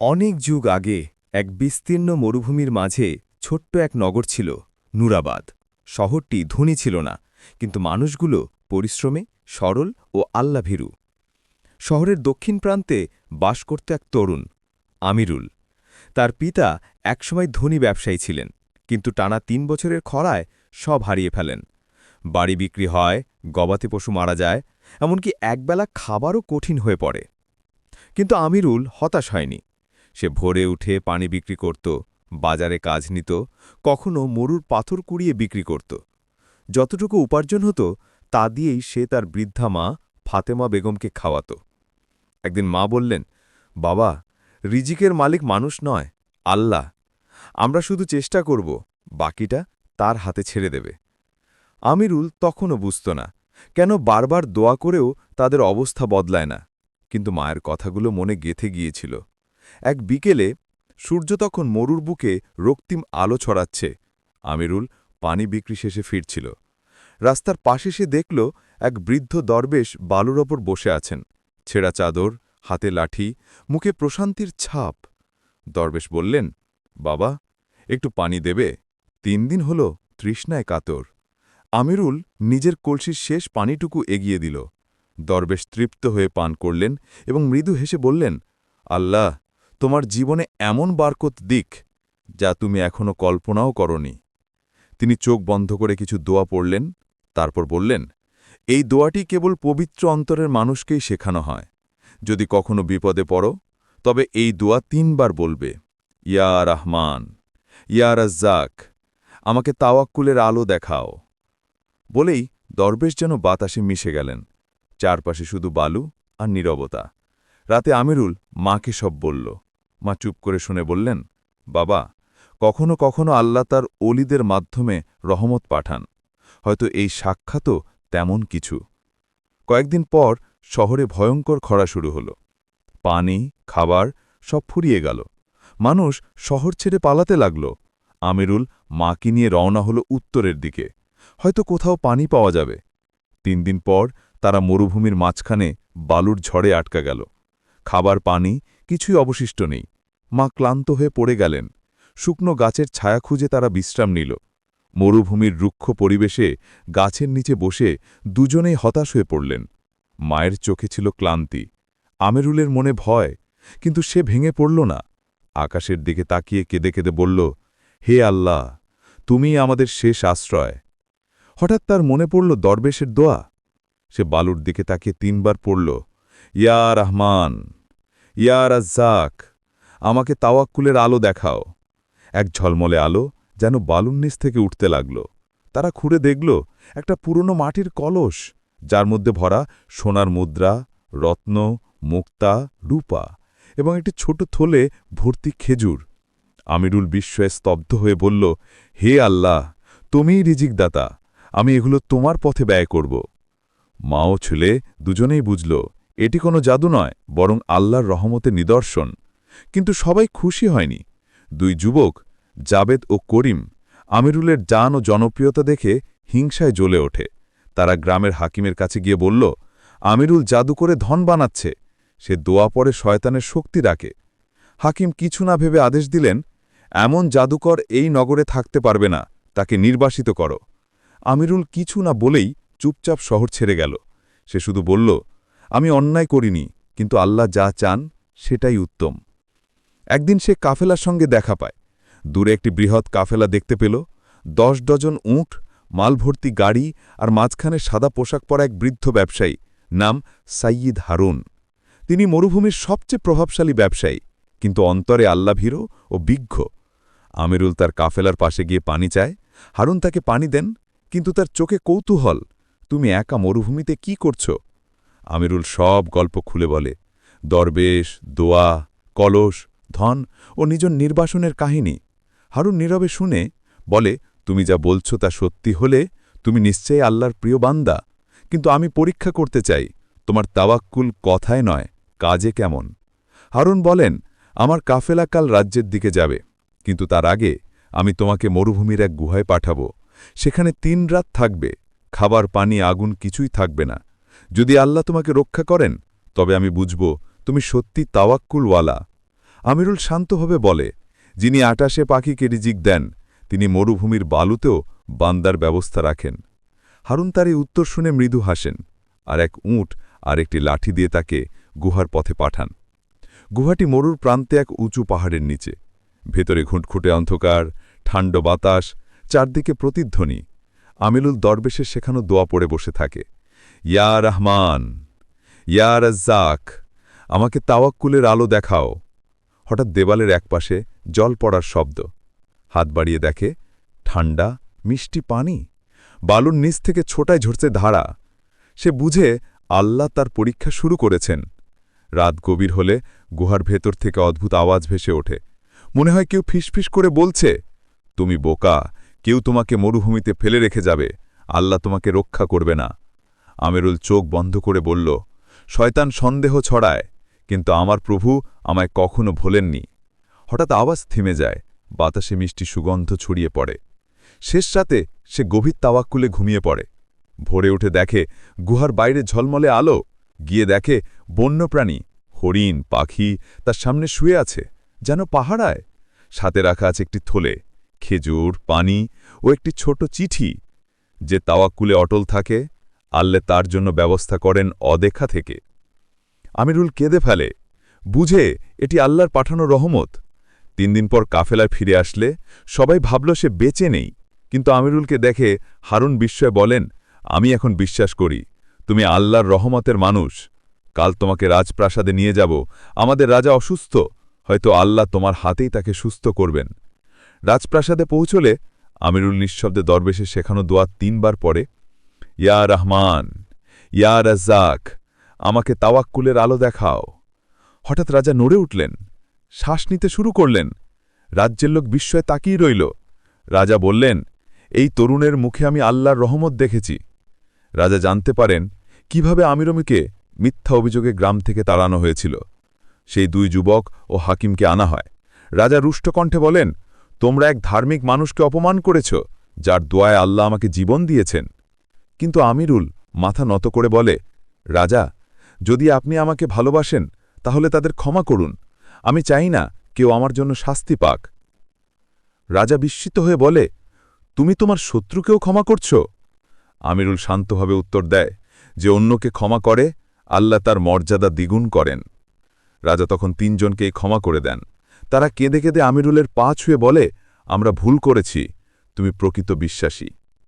অনেক যুগ আগে এক বিস্তীর্ণ মরুভূমির মাঝে ছোট্ট এক নগর ছিল, নুরাবাদ। শহরটি ধনী ছিল না, কিন্তু মানুষগুলো পরিশ্রমে, সরল ও আল্লাভীরু। শহরের দক্ষিণ প্রান্তে বাস করত এক তরুণ, আমিরুল। তার পিতা একসময় ধনী ব্যবসায়ী ছিলেন, কিন্তু টানা তিন বছরের খরায় সব হারিয়ে ফেলেন। বাড়ি বিক্রি হয় গবাতে পশু মারা যায়, এমনকি একবেলা খাবারও কঠিন হয়ে পড়ে। কিন্তু আমিরুল হতাশ হয়নি। সে ভোরে উঠে পানি বিক্রি করত, বাজারে কাজ নিত, কখনো মরুর পাথর কুড়িয়ে বিক্রি করত। যতটুকু উপার্জন হতো, তা দিয়েই সে তার বৃদ্ধা মা ফাতেমা বেগমকে খাওয়াত। একদিন মা বললেন, বাবা, রিজিকের মালিক মানুষ নয়, আল্লাহ। আমরা শুধু চেষ্টা করব, বাকিটা তার হাতে ছেড়ে দেবে। আমিরুল তখনও বুঝত না, কেন বারবার দোয়া করেও তাদের অবস্থা বদলায় না। কিন্তু মায়ের কথাগুলো মনে গেথে গিয়েছিল। এক বিকেলে সূর্য তখন মরুর বুকে রক্তিম আলো ছড়াচ্ছে। আমিরুল পানি বিক্রি শেষে ফিরছিল। রাস্তার পাশে সে দেখল এক বৃদ্ধ দরবেশ বালুর ওপর বসে আছেন। ছেঁড়া চাদর, হাতে লাঠি, মুখে প্রশান্তির ছাপ। দরবেশ বললেন, বাবা, একটু পানি দেবে? তিন দিন হল তৃষ্ণায় কাতর। আমিরুল নিজের কলসির শেষ পানিটুকু এগিয়ে দিল। দরবেশ তৃপ্ত হয়ে পান করলেন এবং মৃদু হেসে বললেন, আল্লাহ তোমার জীবনে এমন বারকত দিক, যা তুমি এখনও কল্পনাও করনি। তিনি চোখ বন্ধ করে কিছু দোয়া পড়লেন, তারপর বললেন, এই দোয়াটি কেবল পবিত্র অন্তরের মানুষকেই শেখানো হয়। যদি কখনো বিপদে পড়ো, তবে এই দোয়া তিনবার বলবে, ইয়া রহমান, ইয়া রাজ্জাক, আমাকে তাওয়াক্কুলের আলো দেখাও। বলেই দরবেশ যেন বাতাসে মিশে গেলেন, চারপাশে শুধু বালু আর নীরবতা। রাতে আমিরুল মাকে সব বলল মা চুপ করে শুনে বললেন, বাবা, কখনো কখনো আল্লাহ তার অলিদের মাধ্যমে রহমত পাঠান। হয়তো এই সাক্ষাৎও তেমন কিছু। কয়েকদিন পর শহরে ভয়ঙ্কর খরা শুরু হল। পানি, খাবার সব ফুরিয়ে গেল। মানুষ শহর ছেড়ে পালাতে লাগল। আমিরুল মাকে নিয়ে রওনা হল উত্তরের দিকে। হয়তো কোথাও পানি পাওয়া যাবে। তিন দিন পর তারা মরুভূমির মাঝখানে বালুর ঝড়ে আটকা গেল। খাবার, পানি কিছুই অবশিষ্ট নেই। মা ক্লান্ত হয়ে পড়ে গেলেন। শুকনো গাছের ছায়া খুঁজে তারা বিশ্রাম নিল। মরুভূমির রুক্ষ পরিবেশে গাছের নিচে বসে দুজনেই হতাশ হয়ে পড়লেন। মায়ের চোখে ছিল ক্লান্তি, আমেরুলের মনে ভয়, কিন্তু সে ভেঙে পড়ল না। আকাশের দিকে তাকিয়ে কেঁদে কেঁদে বলল, হে আল্লাহ তুমি আমাদের শেষ আশ্রয়। হঠাৎ তার মনে পড়ল দরবেশের দোয়া। সে বালুর দিকে তাকিয়ে তিনবার পড়ল, ইয়া রহমান, ইয়া রাজ্জাক আমাকে তাওয়াক্কুলের আলো দেখাও। এক ঝলমলে আলো যেন বালুর নিচ থেকে উঠতে লাগল। তারা খুঁড়ে দেখল একটা পুরনো মাটির কলস, যার মধ্যে ভরা সোনার মুদ্রা, রত্ন, মুক্তা, রূপা এবং একটি ছোট থলে ভর্তি খেজুর। আমিরুল বিস্ময়ে স্তব্ধ হয়ে বলল, হে আল্লাহ, তুমিই রিজিকদাতা, আমি এগুলো তোমার পথে ব্যয় করব। মাও ছেলে দুজনেই বুঝল, এটি কোনো জাদু নয়, বরং আল্লাহর রহমতের নিদর্শন। কিন্তু সবাই খুশি হয়নি। দুই যুবক, জাবেদ ও করিম, আমিরুলের জান ও জনপ্রিয়তা দেখে হিংসায় জ্বলে ওঠে। তারা গ্রামের হাকিমের কাছে গিয়ে বলল, আমিরুল জাদু করে ধন বানাচ্ছে। সে দোয়া পরে শয়তানের শক্তি রাখে। হাকিম কিছু না ভেবে আদেশ দিলেন, এমন জাদুকর এই নগরে থাকতে পারবে না, তাকে নির্বাসিত করো। আমিরুল কিছু না বলেই চুপচাপ শহর ছেড়ে গেল। সে শুধু বলল, আমি অন্যায় করিনি, কিন্তু আল্লাহ যা চান সেটাই উত্তম। একদিন সে কাফেলার সঙ্গে দেখা পায়। দূরে একটি বৃহৎ কাফেলা দেখতে পেল। দশ ডজন উঁট, মালভর্তি গাড়ি আর মাঝখানে সাদা পোশাক পরা এক বৃদ্ধ ব্যবসায়ী, নাম সাইয়িদ হারুন। তিনি মরুভূমির সবচেয়ে প্রভাবশালী ব্যবসায়ী, কিন্তু অন্তরে আল্লাভীরও ও বিজ্ঞ। আমিরুল তার কাফেলার পাশে গিয়ে পানি চায়। হারুন তাকে পানি দেন, কিন্তু তার চোখে কৌতূহল, তুমি একা মরুভূমিতে কি করছ? আমিরুল সব গল্প খুলে বলে, দরবেশ, দোয়া, কলস ধন ও নিজ নির্বাসনের কাহিনী। হারুন নীরবে শুনে, বলে, তুমি যা বলছো তা সত্যি হলে তুমি নিশ্চয়ই আল্লাহর প্রিয় বান্দা। কিন্তু আমি পরীক্ষা করতে চাই, তোমার তাওয়াক্কুল কথায় নয়, কাজে কেমন? হারুন বলেন, আমার কাফেলা কাল রাজ্যের দিকে যাবে, কিন্তু তার আগে আমি তোমাকে মরুভূমির এক গুহায় পাঠাবো। সেখানে তিন রাত থাকবে, খাবার, পানি, আগুন কিছুই থাকবে না। যদি আল্লাহ তোমাকে রক্ষা করেন, তবে আমি বুঝব তুমি সত্যি তাওয়াক্কুলওয়ালা। আমিরুল শান্তভাবে বলে, যিনি আটাশে পাখিকে রিজিক দেন, তিনি মরুভূমির বালুতেও বান্দার ব্যবস্থা রাখেন। হারুন তার এই উত্তর শুনে মৃদু হাসেন, আর এক উঁট আর একটি লাঠি দিয়ে তাকে গুহার পথে পাঠান। গুহাটি মরুর প্রান্তে এক উঁচু পাহাড়ের নিচে। ভেতরে ঘুঁটখুঁটে অন্ধকার ঠান্ড বাতাস, চারদিকে প্রতিধ্বনি। আমিলুল দরবেশের শেখানো দোয়া পড়ে বসে থাকে, ইয়া রহমান, ইয়া রাজ্জাক, আমাকে তাওয়াক্কুলের আলো দেখাও। হঠাৎ দেওয়ালের একপাশে জল পড়ার শব্দ। হাত বাড়িয়ে দেখে, ঠান্ডা, মিষ্টি পানি। বালুর নিচ থেকে ছোটায় ঝরছে ধারা। সে বুঝে আল্লাহ তার পরীক্ষা শুরু করেছেন। রাত গভীর হলে গুহার ভেতর থেকে অদ্ভুত আওয়াজ ভেসে ওঠে। মনে হয় কেউ ফিসফিস করে বলছে, তুমি বোকা, কেউ তোমাকে মরুভূমিতে ফেলে রেখে যাবে। আল্লাহ তোমাকে রক্ষা করবে না। আমেরুল চোখ বন্ধ করে বলল, শয়তান সন্দেহ ছড়ায়। কিন্তু আমার প্রভু আমায় কখনো ভোলেননি। হঠাৎ আওয়াজ থেমে যায়, বাতাসে মিষ্টি সুগন্ধ ছড়িয়ে পড়ে। শেষ রাতে সে গভীর তাওয়াক্কুলে ঘুমিয়ে পড়ে। ভোরে উঠে দেখে গুহার বাইরে ঝলমলে আলো, গিয়ে দেখে বন্যপ্রাণী, হরিণ, পাখি তার সামনে শুয়ে আছে, যেন পাহাড়ায় সাথে রাখা আছে একটি থলে, খেজুর, পানি ও একটি ছোট চিঠি। যে তাওয়াক্কুলে অটল থাকে, আল্লে তার জন্য ব্যবস্থা করেন অদেখা থেকে। আমিরুল কেঁদে ফেলে। বুঝে এটি আল্লাহর পাঠানো রহমত। তিন দিন পর কাফেলায় ফিরে আসলে সবাই ভাবল সে বেঁচে নেই। কিন্তু আমিরুলকে দেখে হারুন বিস্ময় বলেন, আমি এখন বিশ্বাস করি, তুমি আল্লাহর রহমতের মানুষ। কাল তোমাকে রাজপ্রাসাদে নিয়ে যাব। আমাদের রাজা অসুস্থ। হয়তো আল্লাহ তোমার হাতেই তাকে সুস্থ করবেন। রাজপ্রাসাদে পৌঁছলে আমিরুল নিঃশব্দে দরবেশে শেখানো দোয়া তিনবার পরে ইয়া রহমান, ইয়া রাজ্জাক আমাকে তাওয়াক্কুলের আলো দেখাও। হঠাৎ রাজা নড়ে উঠলেন, শ্বাস নিতে শুরু করলেন। রাজ্যের লোক বিস্ময়ে তাকিয়ে রইল। রাজা বললেন, এই তরুণের মুখে আমি আল্লাহর রহমত দেখেছি। রাজা জানতে পারেন কীভাবে আমিরমিকে মিথ্যা অভিযোগে গ্রাম থেকে তাড়ানো হয়েছিল। সেই দুই যুবক ও হাকিমকে আনা হয়। রাজা রুষ্টকণ্ঠে বলেন, তোমরা এক ধার্মিক মানুষকে অপমান করেছ, যার দোয়ায় আল্লাহ আমাকে জীবন দিয়েছেন। কিন্তু আমিরুল মাথা নত করে বলে, রাজা যদি আপনি আমাকে ভালোবাসেন, তাহলে তাদের ক্ষমা করুন। আমি চাই না কেউ আমার জন্য শাস্তি পাক। রাজা বিস্মিত হয়ে বলে, তুমি তোমার শত্রুকেও ক্ষমা করছ? আমিরুল শান্তভাবে উত্তর দেয় যে অন্যকে ক্ষমা করে, আল্লাহ তার মর্যাদা দ্বিগুণ করেন। রাজা তখন তিনজনকেই ক্ষমা করে দেন। তারা কেঁদে কেঁদে আমিরুলের পা ছুঁয়ে বলে, আমরা ভুল করেছি, তুমি প্রকৃত বিশ্বাসী।